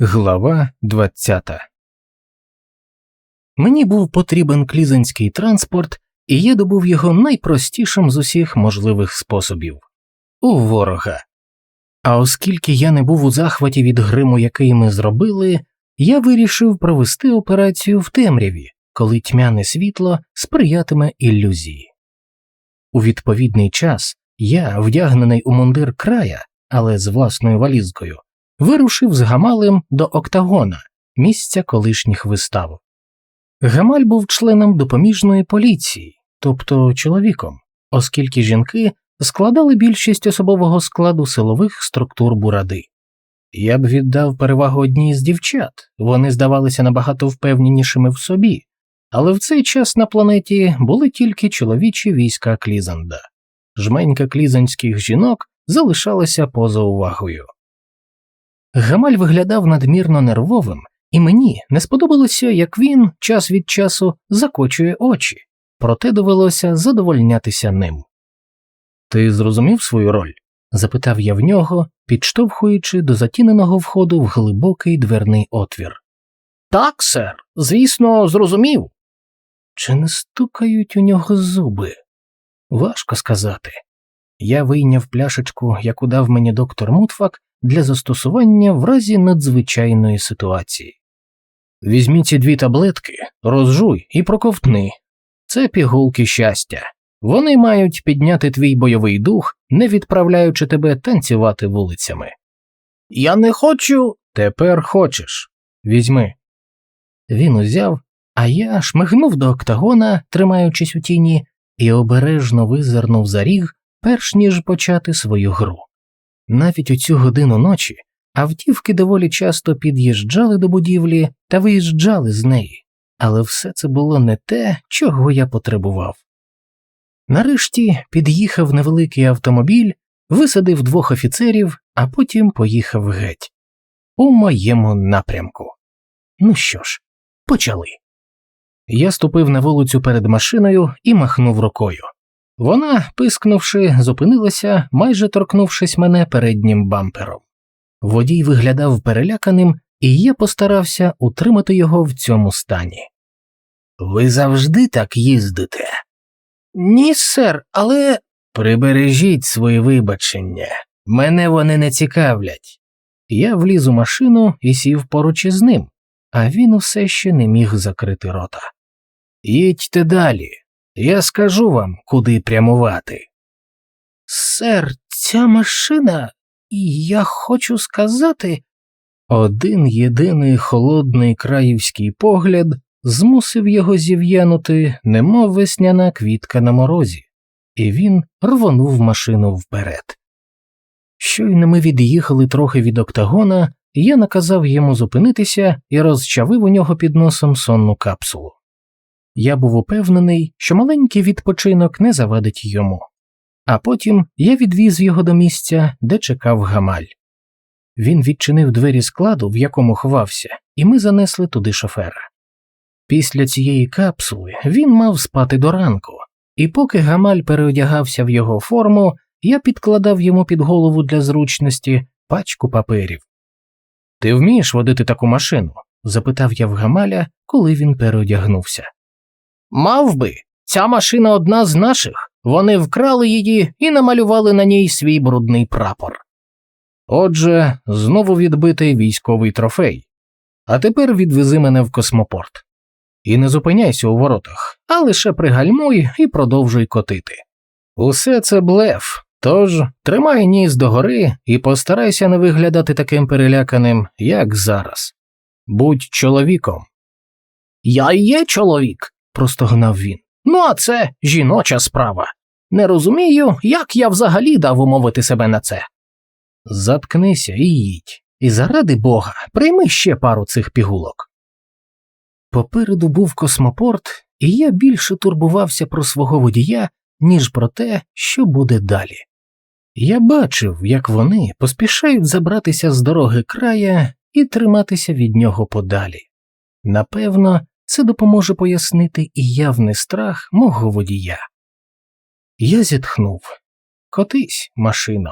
Глава 20 Мені був потрібен клізанський транспорт, і я добув його найпростішим з усіх можливих способів у ворога. А оскільки я не був у захваті від гриму, який ми зробили, я вирішив провести операцію в темряві, коли тьмяне світло сприятиме ілюзії. У відповідний час я, вдягнений у мундир края, але з власною валізкою, вирушив з Гамалем до Октагона, місця колишніх вистав. Гамаль був членом допоміжної поліції, тобто чоловіком, оскільки жінки складали більшість особового складу силових структур буради. Я б віддав перевагу одній з дівчат, вони здавалися набагато впевненішими в собі, але в цей час на планеті були тільки чоловічі війська Клізанда. Жменька клізанських жінок залишалася поза увагою. Гамаль виглядав надмірно нервовим, і мені не сподобалося, як він час від часу закочує очі, проте довелося задовольнятися ним. Ти зрозумів свою роль? запитав я в нього, підштовхуючи до затіненого входу в глибокий дверний отвір. Так, сер, звісно, зрозумів. Чи не стукають у нього зуби? Важко сказати. Я вийняв пляшечку, яку дав мені доктор Мутфак, для застосування в разі надзвичайної ситуації. Візьмі ці дві таблетки, розжуй і проковтни. Це пігулки щастя. Вони мають підняти твій бойовий дух, не відправляючи тебе танцювати вулицями. Я не хочу. Тепер хочеш. Візьми. Він узяв, а я шмигнув до октагона, тримаючись у тіні, і обережно визирнув за ріг, перш ніж почати свою гру. Навіть у цю годину ночі автівки доволі часто під'їжджали до будівлі та виїжджали з неї, але все це було не те, чого я потребував. Нарешті під'їхав невеликий автомобіль, висадив двох офіцерів, а потім поїхав геть у моєму напрямку. Ну що ж, почали. Я ступив на вулицю перед машиною і махнув рукою. Вона, пискнувши, зупинилася, майже торкнувшись мене переднім бампером. Водій виглядав переляканим, і я постарався утримати його в цьому стані. Ви завжди так їздите? Ні, сер, але. Прибережіть свої вибачення, мене вони не цікавлять. Я вліз у машину і сів поруч із ним, а він усе ще не міг закрити рота. Їдьте далі, я скажу вам, куди прямувати. Сер, ця машина, і я хочу сказати. Один єдиний холодний краївський погляд змусив його зів'янути, немов весняна квітка на морозі, і він рвонув машину вперед. Щойно ми від'їхали трохи від октагона, я наказав йому зупинитися і розчавив у нього під носом сонну капсулу. Я був упевнений, що маленький відпочинок не завадить йому, а потім я відвіз його до місця, де чекав гамаль. Він відчинив двері складу, в якому ховався, і ми занесли туди шофера. Після цієї капсули він мав спати до ранку, і поки гамаль переодягався в його форму, я підкладав йому під голову для зручності пачку паперів. Ти вмієш водити таку машину? запитав я в гамаля, коли він переодягнувся. Мав би, ця машина одна з наших. Вони вкрали її і намалювали на ній свій брудний прапор. Отже, знову відбитий військовий трофей. А тепер відвези мене в космопорт. І не зупиняйся у воротах, а лише пригальмуй і продовжуй котити. Усе це блеф, тож тримай ніс догори і постарайся не виглядати таким переляканим, як зараз. Будь чоловіком. Я є чоловік, простогнав він. Ну, а це жіноча справа. Не розумію, як я взагалі дав умовити себе на це. Заткнися і їдь, і заради бога, прийми ще пару цих пігулок. Попереду був космопорт, і я більше турбувався про свого водія, ніж про те, що буде далі. Я бачив, як вони поспішають забратися з дороги края і триматися від нього подалі. Напевно, це допоможе пояснити і явний страх мого водія. Я зітхнув Котись, машино.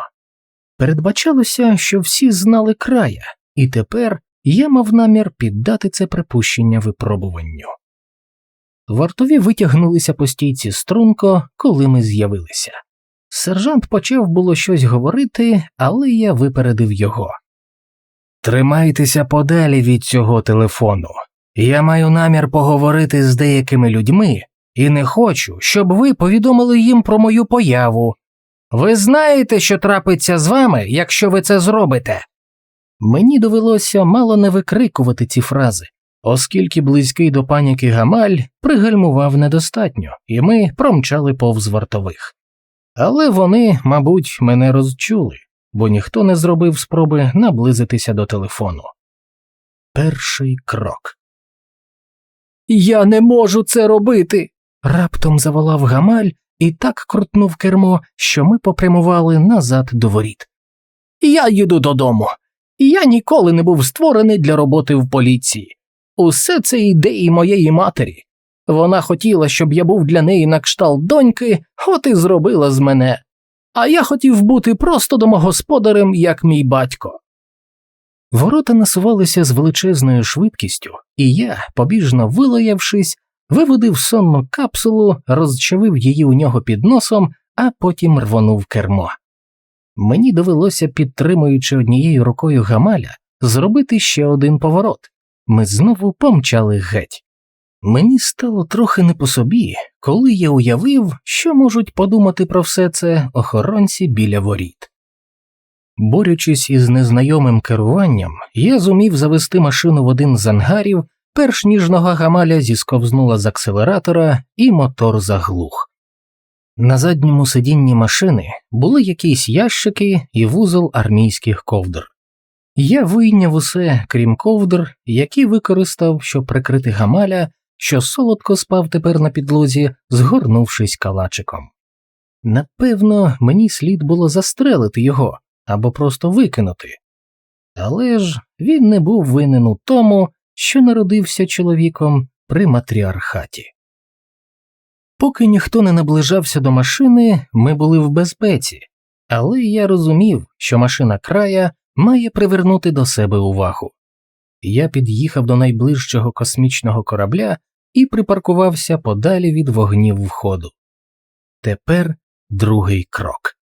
Передбачалося, що всі знали края, і тепер я мав намір піддати це припущення випробуванню. Вартові витягнулися по стійці струнко, коли ми з'явилися. Сержант почав було щось говорити, але я випередив його. Тримайтеся подалі від цього телефону. Я маю намір поговорити з деякими людьми і не хочу, щоб ви повідомили їм про мою появу. Ви знаєте, що трапиться з вами, якщо ви це зробите. Мені довелося мало не викрикувати ці фрази, оскільки близький до паніки Гамаль пригальмував недостатньо, і ми промчали повз вартових. Але вони, мабуть, мене розчули, бо ніхто не зробив спроби наблизитися до телефону. Перший крок. Я не можу це робити. раптом заволав Гамаль і так крутнув кермо, що ми попрямували назад до воріт. Я їду додому. Я ніколи не був створений для роботи в поліції. Усе це ідеї моєї матері. Вона хотіла, щоб я був для неї на кшталт доньки, от і зробила з мене. А я хотів бути просто домогосподарем, як мій батько. Ворота насувалися з величезною швидкістю, і я, побіжно вилаявшись, виводив сонну капсулу, розчавив її у нього під носом, а потім рвонув кермо. Мені довелося, підтримуючи однією рукою гамаля, зробити ще один поворот. Ми знову помчали геть. Мені стало трохи не по собі, коли я уявив, що можуть подумати про все це охоронці біля воріт. Борючись із незнайомим керуванням, я зумів завести машину в один з ангарів, перш ніж нога гамаля зісковзнула з акселератора, і мотор заглух. На задньому сидінні машини були якісь ящики і вузол армійських ковдр. Я вийняв усе, крім ковдр, які використав, щоб прикрити гамаля, що солодко спав тепер на підлозі, згорнувшись калачиком. Напевно, мені слід було застрелити його або просто викинути. Але ж він не був винен у тому, що народився чоловіком при матріархаті. Поки ніхто не наближався до машини, ми були в безпеці, але я розумів, що машина края має привернути до себе увагу. Я під'їхав до найближчого космічного корабля і припаркувався подалі від вогнів входу. Тепер другий крок.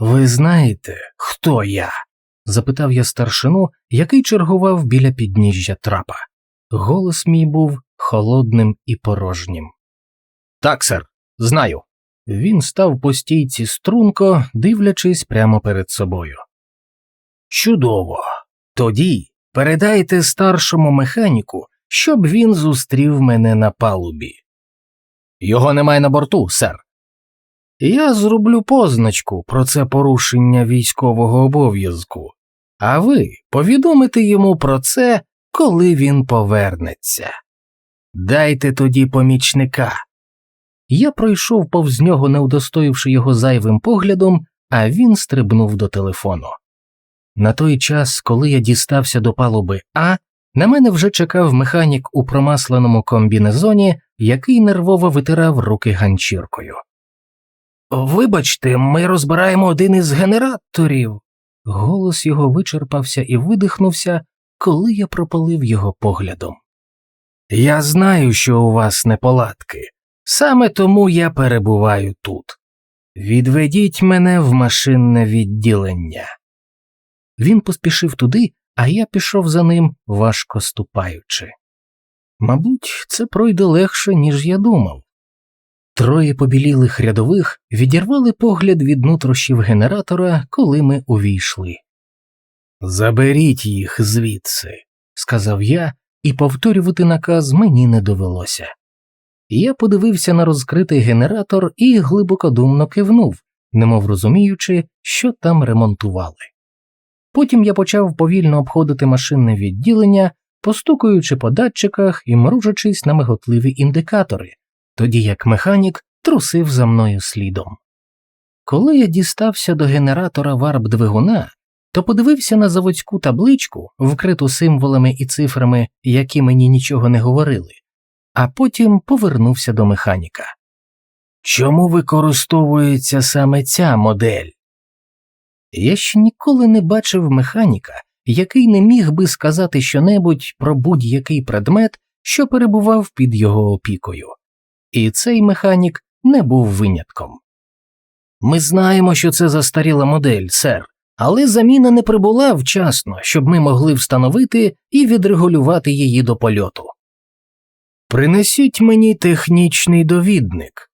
Ви знаєте, хто я? запитав я старшину, який чергував біля підніжжя трапа. Голос мій був холодним і порожнім. Так, сер, знаю. Він став по стійці струнко, дивлячись прямо перед собою. Чудово. Тоді передайте старшому механіку, щоб він зустрів мене на палубі. Його немає на борту, сер. Я зроблю позначку про це порушення військового обов'язку, а ви повідомите йому про це, коли він повернеться. Дайте тоді помічника. Я пройшов повз нього, не удостоївши його зайвим поглядом, а він стрибнув до телефону. На той час, коли я дістався до палуби А, на мене вже чекав механік у промасленому комбінезоні, який нервово витирав руки ганчіркою. Вибачте, ми розбираємо один із генераторів. Голос його вичерпався і видихнувся, коли я пропалив його поглядом. Я знаю, що у вас неполадки, саме тому я перебуваю тут. Відведіть мене в машинне відділення. Він поспішив туди, а я пішов за ним, важко ступаючи. Мабуть, це пройде легше, ніж я думав. Троє побілілих рядових відірвали погляд від нутрощів генератора, коли ми увійшли. Заберіть їх звідси, сказав я, і повторювати наказ мені не довелося. Я подивився на розкритий генератор і глибокодумно кивнув, немов розуміючи, що там ремонтували. Потім я почав повільно обходити машинне відділення, постукуючи по датчиках і мружачись на миготливі індикатори, тоді як механік трусив за мною слідом. Коли я дістався до генератора варп двигуна, то подивився на заводську табличку, вкриту символами і цифрами, які мені нічого не говорили, а потім повернувся до механіка. Чому використовується саме ця модель? Я ще ніколи не бачив механіка, який не міг би сказати щонебудь про будь-який предмет, що перебував під його опікою. І цей механік не був винятком. Ми знаємо, що це застаріла модель, сер, але заміна не прибула вчасно, щоб ми могли встановити і відрегулювати її до польоту. Принесіть мені технічний довідник.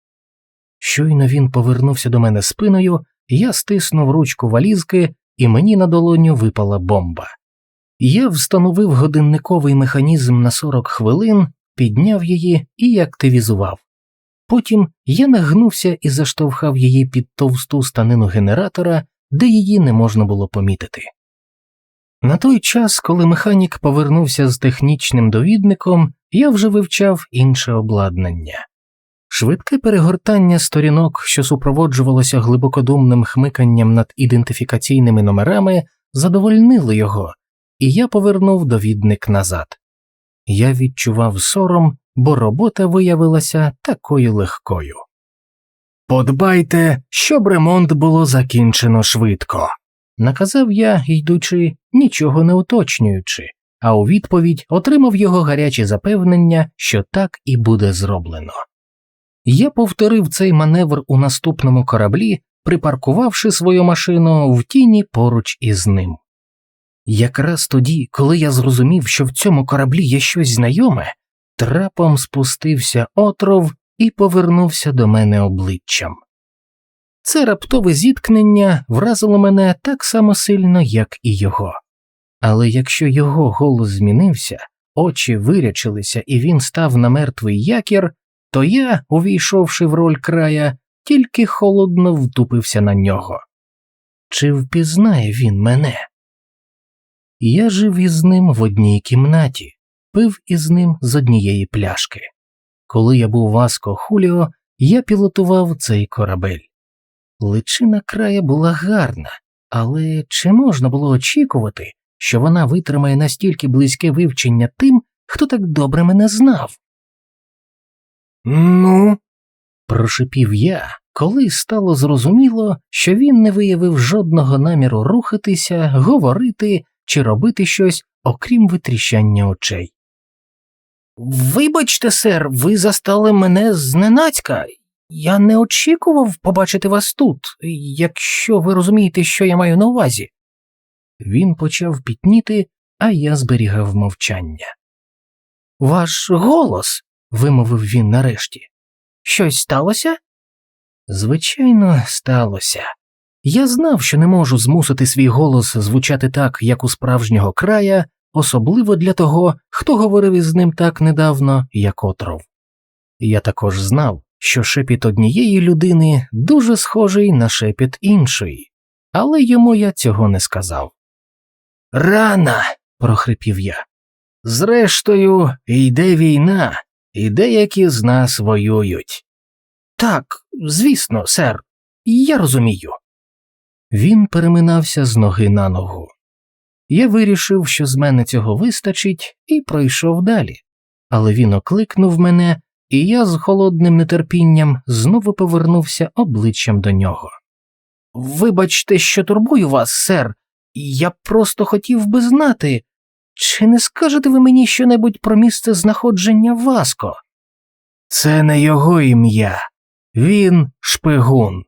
Щойно він повернувся до мене спиною, я стиснув ручку валізки, і мені на долоню випала бомба. Я встановив годинниковий механізм на 40 хвилин, підняв її і активізував. Потім я нагнувся і заштовхав її під товсту станину генератора, де її не можна було помітити. На той час, коли механік повернувся з технічним довідником, я вже вивчав інше обладнання. Швидке перегортання сторінок, що супроводжувалося глибокодумним хмиканням над ідентифікаційними номерами, задовольнило його, і я повернув довідник назад. Я відчував сором, бо робота виявилася такою легкою. Подбайте, щоб ремонт було закінчено швидко, наказав я, йдучи, нічого не уточнюючи, а у відповідь отримав його гарячі запевнення, що так і буде зроблено. Я повторив цей маневр у наступному кораблі, припаркувавши свою машину в тіні поруч із ним. Якраз тоді, коли я зрозумів, що в цьому кораблі є щось знайоме, трапом спустився отров і повернувся до мене обличчям. Це раптове зіткнення вразило мене так само сильно, як і його. Але якщо його голос змінився, очі вирячилися і він став на мертвий якір, то я, увійшовши в роль края, тільки холодно втупився на нього. Чи впізнає він мене? Я жив із ним в одній кімнаті, пив із ним з однієї пляшки. Коли я був Васко Хуліо, я пілотував цей корабель. Личина края була гарна, але чи можна було очікувати, що вона витримає настільки близьке вивчення тим, хто так добре мене знав? Ну, прошипів я, коли стало зрозуміло, що він не виявив жодного наміру рухатися, говорити чи робити щось, окрім витріщання очей. Вибачте, сер, ви застали мене зненацька. Я не очікував побачити вас тут, якщо ви розумієте, що я маю на увазі. Він почав пітніти, а я зберігав мовчання. Ваш голос, вимовив він нарешті. Щось сталося? Звичайно, сталося. Я знав, що не можу змусити свій голос звучати так, як у справжнього края, особливо для того, хто говорив із ним так недавно, як отров. Я також знав, що шепіт однієї людини дуже схожий на шепіт іншої, але йому я цього не сказав. Рана. прохрипів я. Зрештою, йде війна, і деякі з нас воюють. Так, звісно, сер, я розумію. Він переминався з ноги на ногу. Я вирішив, що з мене цього вистачить, і пройшов далі, але він окликнув мене, і я з холодним нетерпінням знову повернувся обличчям до нього. Вибачте, що турбую вас, сер, я просто хотів би знати, чи не скажете ви мені щонебудь про місце знаходження Васко? Це не його ім'я, він шпигун.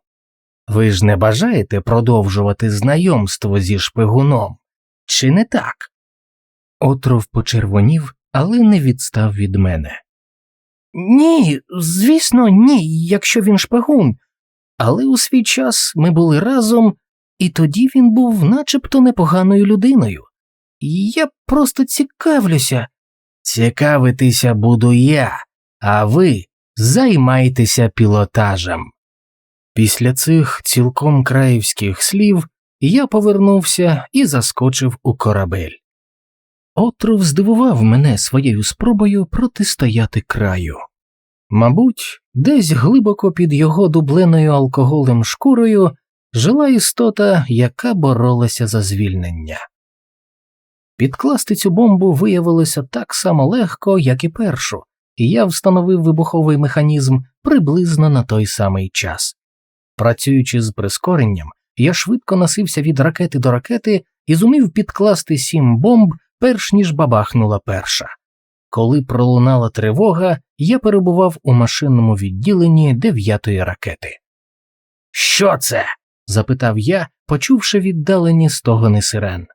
Ви ж не бажаєте продовжувати знайомство зі шпигуном, чи не так? Отров почервонів, але не відстав від мене. Ні, звісно, ні, якщо він шпигун. Але у свій час ми були разом, і тоді він був начебто непоганою людиною. Я просто цікавлюся. Цікавитися буду я, а ви займайтеся пілотажем. Після цих цілком краївських слів я повернувся і заскочив у корабель. Отров здивував мене своєю спробою протистояти краю. Мабуть, десь глибоко під його дубленою алкоголем шкурою жила істота, яка боролася за звільнення. Підкласти цю бомбу виявилося так само легко, як і першу, і я встановив вибуховий механізм приблизно на той самий час. Працюючи з прискоренням, я швидко носився від ракети до ракети і зумів підкласти сім бомб, перш ніж бабахнула перша. Коли пролунала тривога, я перебував у машинному відділенні дев'ятої ракети. Що це? запитав я, почувши віддалені стогони сирен.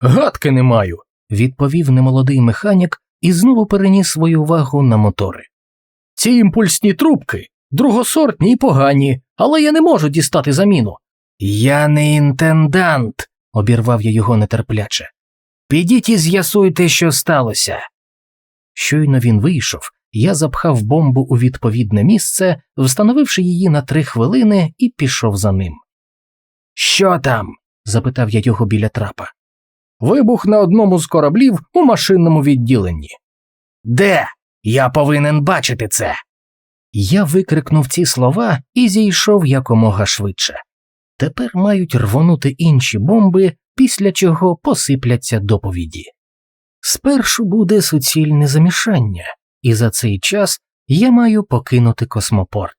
Гадки не маю, відповів немолодий механік і знову переніс свою увагу на мотори. Ці імпульсні трубки другосортні й погані, але я не можу дістати заміну. Я не інтендант, обірвав я його нетерпляче. Підіть і з'ясуйте, що сталося. Щойно він вийшов, я запхав бомбу у відповідне місце, встановивши її на три хвилини, і пішов за ним. Що там? запитав я його біля трапа. Вибух на одному з кораблів у машинному відділенні. Де? Я повинен бачити це. Я викрикнув ці слова і зійшов якомога швидше. Тепер мають рвонути інші бомби, після чого посипляться доповіді. Спершу буде суцільне замішання, і за цей час я маю покинути космопорт,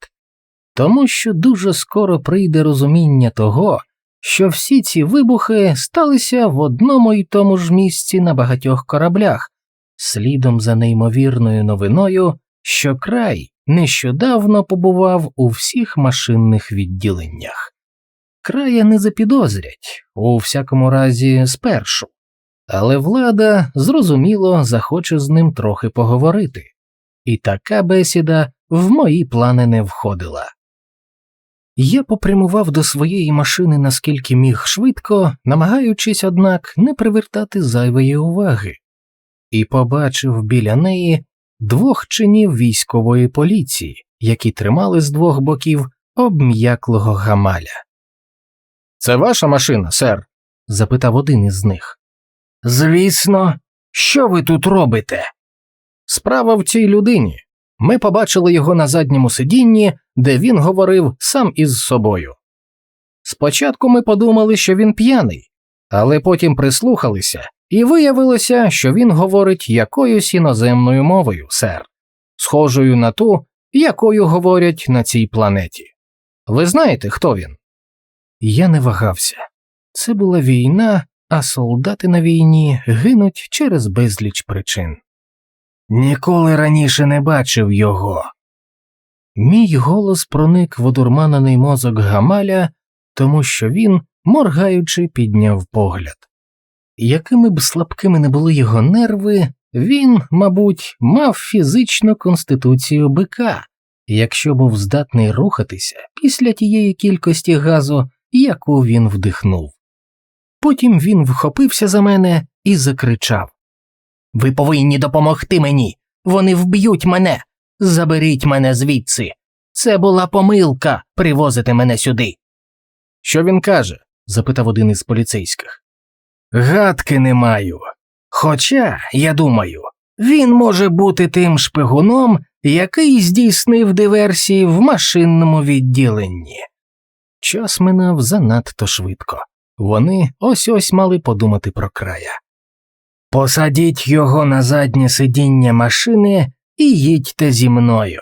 тому що дуже скоро прийде розуміння того, що всі ці вибухи сталися в одному й тому ж місці на багатьох кораблях, слідом за неймовірною новиною, що край нещодавно побував у всіх машинних відділеннях. Края не запідозрять, у всякому разі, спершу, але влада зрозуміло захоче з ним трохи поговорити, і така бесіда в мої плани не входила. Я попрямував до своєї машини наскільки міг швидко, намагаючись, однак, не привертати зайвої уваги, і побачив біля неї двох чинів військової поліції, які тримали з двох боків обм'яклого гамаля. Це ваша машина, сер? запитав один із них. Звісно, що ви тут робите? Справа в цій людині. Ми побачили його на задньому сидінні, де він говорив сам із собою. Спочатку ми подумали, що він п'яний, але потім прислухалися, і виявилося, що він говорить якоюсь іноземною мовою, сер, схожою на ту, якою говорять на цій планеті. Ви знаєте, хто він? Я не вагався. Це була війна, а солдати на війні гинуть через безліч причин. Ніколи раніше не бачив його. Мій голос проник в одурманений мозок Гамаля, тому що він, моргаючи, підняв погляд. Якими б слабкими не були його нерви, він, мабуть, мав фізичну конституцію бика, якщо був здатний рухатися після тієї кількості газу, яку він вдихнув. Потім він вхопився за мене і закричав Ви повинні допомогти мені. Вони вб'ють мене. Заберіть мене звідси. Це була помилка привозити мене сюди. Що він каже? запитав один із поліцейських. Гадки не маю. Хоча, я думаю, він може бути тим шпигуном, який здійснив диверсії в машинному відділенні. Час минав занадто швидко. Вони ось ось мали подумати про края. Посадіть його на заднє сидіння машини і їдьте зі мною.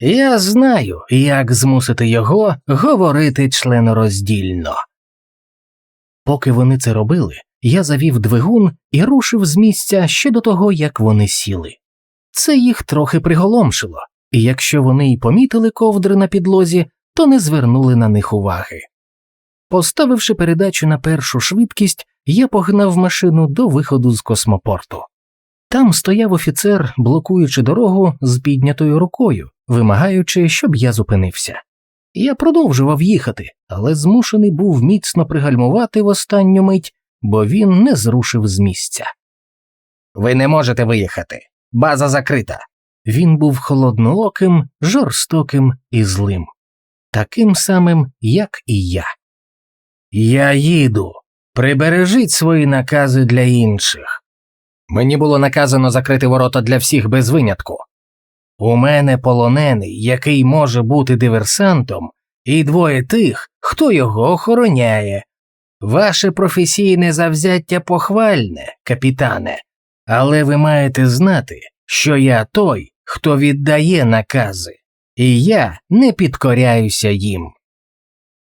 Я знаю, як змусити його говорити членороздільно. Поки вони це робили, я завів двигун і рушив з місця ще до того, як вони сіли. Це їх трохи приголомшило, і якщо вони й помітили ковдри на підлозі, то не звернули на них уваги. Поставивши передачу на першу швидкість, я погнав машину до виходу з космопорту. Там стояв офіцер, блокуючи дорогу з піднятою рукою, вимагаючи, щоб я зупинився. Я продовжував їхати, але змушений був міцно пригальмувати в останню мить, бо він не зрушив з місця. Ви не можете виїхати. База закрита. Він був холоднооким, жорстоким і злим, таким самим, як і я. Я їду. Прибережіть свої накази для інших. Мені було наказано закрити ворота для всіх без винятку. У мене полонений, який може бути диверсантом, і двоє тих, хто його охороняє. Ваше професійне завзяття похвальне, капітане, але ви маєте знати, що я той, хто віддає накази, і я не підкоряюся їм.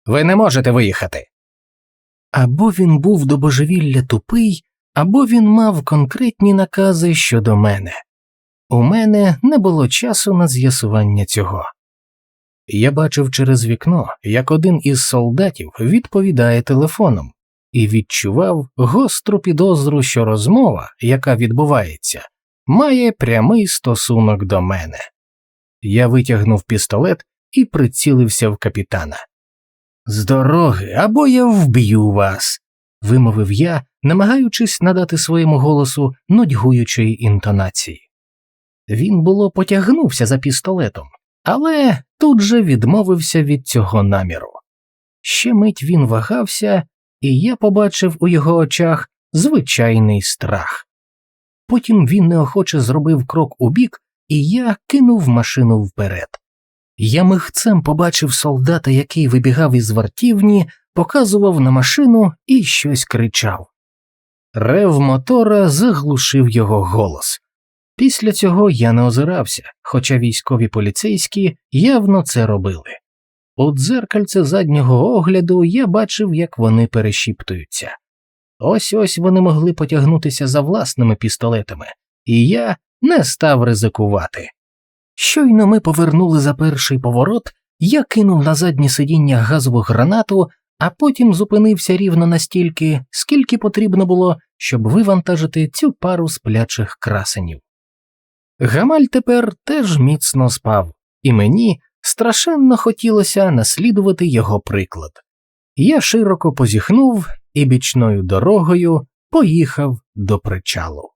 Ви не можете виїхати. Або він був до божевілля тупий, або він мав конкретні накази щодо мене. У мене не було часу на з'ясування цього. Я бачив через вікно, як один із солдатів відповідає телефоном, і відчував гостру підозру, що розмова, яка відбувається, має прямий стосунок до мене. Я витягнув пістолет і прицілився в капітана. З дороги, або я вб'ю вас, вимовив я, намагаючись надати своєму голосу нудьгуючої інтонації. Він було потягнувся за пістолетом, але тут же відмовився від цього наміру. Ще мить він вагався, і я побачив у його очах звичайний страх. Потім він неохоче зробив крок убік, і я кинув машину вперед. Я михцем побачив солдата, який вибігав із вартівні, показував на машину і щось кричав. Рев мотора заглушив його голос. Після цього я не озирався, хоча військові поліцейські явно це робили. У дзеркальце заднього огляду я бачив, як вони перешіптуються. Ось ось вони могли потягнутися за власними пістолетами, і я не став ризикувати. Щойно ми повернули за перший поворот, я кинув на заднє сидіння газову гранату, а потім зупинився рівно настільки, скільки потрібно було, щоб вивантажити цю пару сплячих красенів. Гамаль тепер теж міцно спав, і мені страшенно хотілося наслідувати його приклад. Я широко позіхнув і бічною дорогою поїхав до причалу.